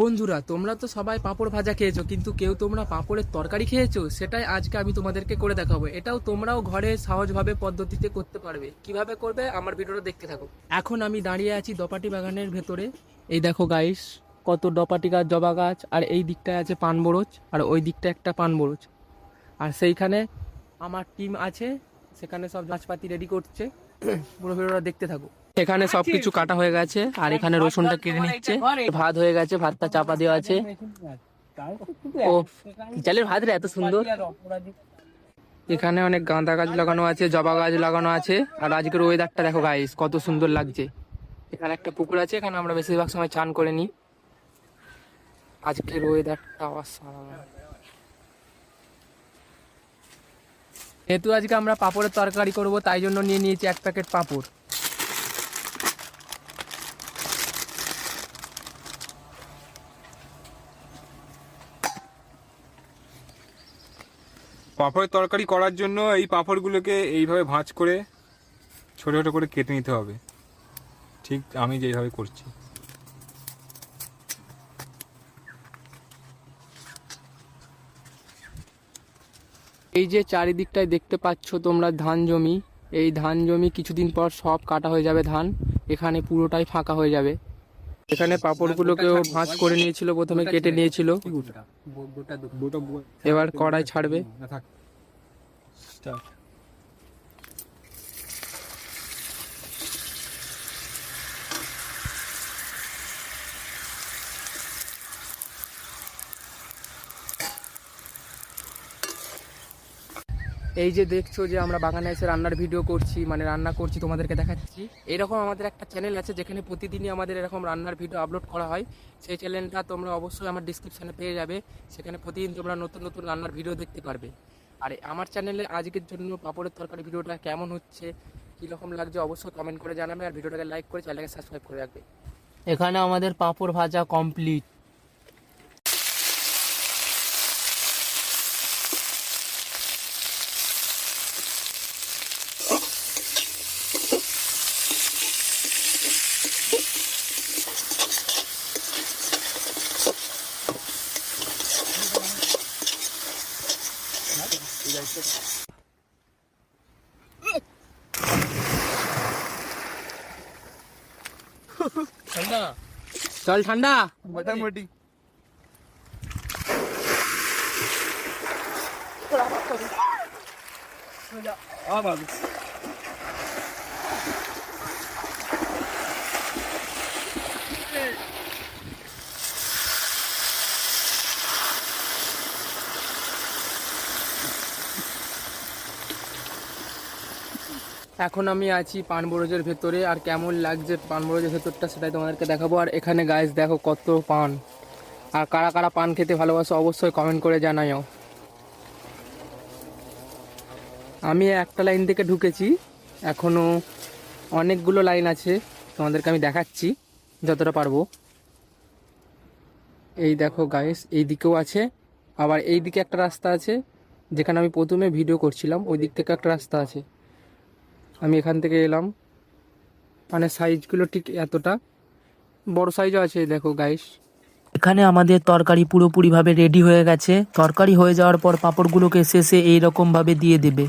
বন্ধুরা, তোমরা তো সবাই পাঁপড় ভাজা খেয়েছো, কিন্তু কেউ তোমরা পাঁপড়ের তরকারি খেয়েছো? সেটাই আজকে আমি তোমাদেরকে করে দেখাবো। এটাও তোমরাও ঘরে সহজভাবে পদ্ধতিতে করতে পারবে। কীভাবে করবে, আমার ভিডিওটা দেখতে থাকো। এখন আমি দাঁড়িয়ে আছি দপাটি বাগানের ভেতরে। এই দেখো গাইস কত ডপাটি গাছ, জবা গাছ, আর এই দিকটায় আছে পান বরজ, আর ওই দিকটা একটা পান বরজ। আর সেইখানে আমার টিম আছে, সেখানে সব গাছপাতি রেডি করছে। পুরো ভিডিওটা দেখতে থাকো। এখানে সবকিছু কাটা হয়ে গেছে আর এখানে রসুনটা কেটে নিচ্ছে। ভাত হয়ে গেছে ভাতটা চাপা দেওয়া আছে। ও চালের ভাত রে এত সুন্দর। এখানে অনেক গাঁদা গাছ লাগানো আছে জবা গাছ লাগানো আছে আর আজকের ওয়েদারটা দেখো গাইস কত সুন্দর লাগছে। এখানে একটা পুকুর আছে এখানে আমরা বেশিরভাগ সময় চান করে নিই। আজকের ওয়েদারটা অসাধারণ। যেহেতু আজকে আমরা পাঁপড়ের তরকারি করব তাই জন্য নিয়ে নিয়েছি এক প্যাকেট পাঁপড়। পাঁপড়ের তরকারি করার জন্য এই পাঁপড়গুলোকে এইভাবে ভাঁজ করে ছোটো ছোটো করে কেটে নিতে হবে। ঠিক আমি যেইভাবে করছি। এই যে চারিদিকটায় দেখতে পাচ্ছ তোমরা ধান জমি, এই ধান জমি কিছুদিন পর সব কাটা হয়ে যাবে ধান, এখানে পুরোটাই ফাঁকা হয়ে যাবে। এখানে পাঁপড়গুলোকেও ভাঁজ করে নিয়েছিল প্রথমে কেটে নিয়েছিল। এবার কড়াই ছাড়বে। এই যে দেখছ যে আমরা বাগানে এসে রান্নার ভিডিও করছি মানে রান্না করছি, তোমাদেরকে দেখাচ্ছি। এরকম আমাদের একটা চ্যানেল আছে যেখানে প্রতিদিনই আমাদের এরকম রান্নার ভিডিও আপলোড করা হয়। সেই চ্যানেলটা তোমরা অবশ্যই আমার ডিসক্রিপশানে পেয়ে যাবে। সেখানে প্রতিদিন তোমরা নতুন নতুন রান্নার ভিডিও দেখতে পারবে। আর আমার চ্যানেলে আজকের জন্য পাপড়ের তরকারি ভিডিওটা কেমন হচ্ছে, কীরকম লাগছে অবশ্যই কমেন্ট করে জানাবে। আর ভিডিওটাকে লাইক করে চ্যানেলটাকে সাবস্ক্রাইব করে রাখবে। এখানে আমাদের পাঁপড় ভাজা কমপ্লিট ঠান্ডা? চল ঠান্ডা। মোটামুটি। এখন আমি আছি পানবরজের ভেতরে, আর কেমন লাগছে পানবরজের ভেতরটা সেটাই তোমাদেরকে দেখাবো। আর এখানে গাছ দেখো কত পান। আর কারা কারা পান খেতে ভালোবাসো অবশ্যই কমেন্ট করে জানাইও আমি একটা লাইন থেকে ঢুকেছি, এখনও অনেকগুলো লাইন আছে, তোমাদেরকে আমি দেখাচ্ছি যতটা পারব। এই দেখো গাইস এই দিকেও আছে, আবার এই দিকে একটা রাস্তা আছে, যেখানে আমি প্রথমে ভিডিও করছিলাম, ওই দিক থেকে একটা রাস্তা আছে। আমি এখান থেকে এলাম। মানে সাইজগুলো ঠিক এতটা। বড় সাইজও আছে, দেখো গাইস এখানে আমাদের তরকারি পুরোপুরিভাবে রেডি হয়ে গেছে। তরকারি হয়ে যাওয়ার পর পাঁপড়গুলোকে শেষে এইরকমভাবে রকম ভাবে দিয়ে দেবে।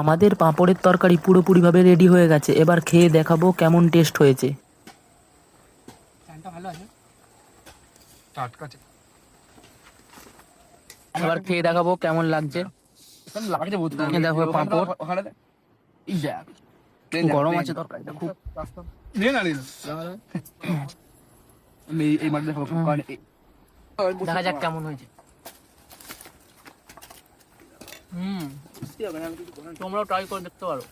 আমাদের পাঁপড়ের তরকারি পুরোপুরিভাবে রেডি হয়ে গেছে। এবার খেয়ে দেখাবো কেমন টেস্ট হয়েছে। ফ্যানটা ভালো আছে টাটকা এবার খেয়ে দেখাবো কেমন লাগছে। দেখো পাঁপড়। গরম আছে তরকারিটা খুব। নিয়ে না নিয়ে এই মাঠ দেখো দেখা যাক কেমন হয়েছে। হুম। তোমরাও ট্রাই করে দেখতে পারো।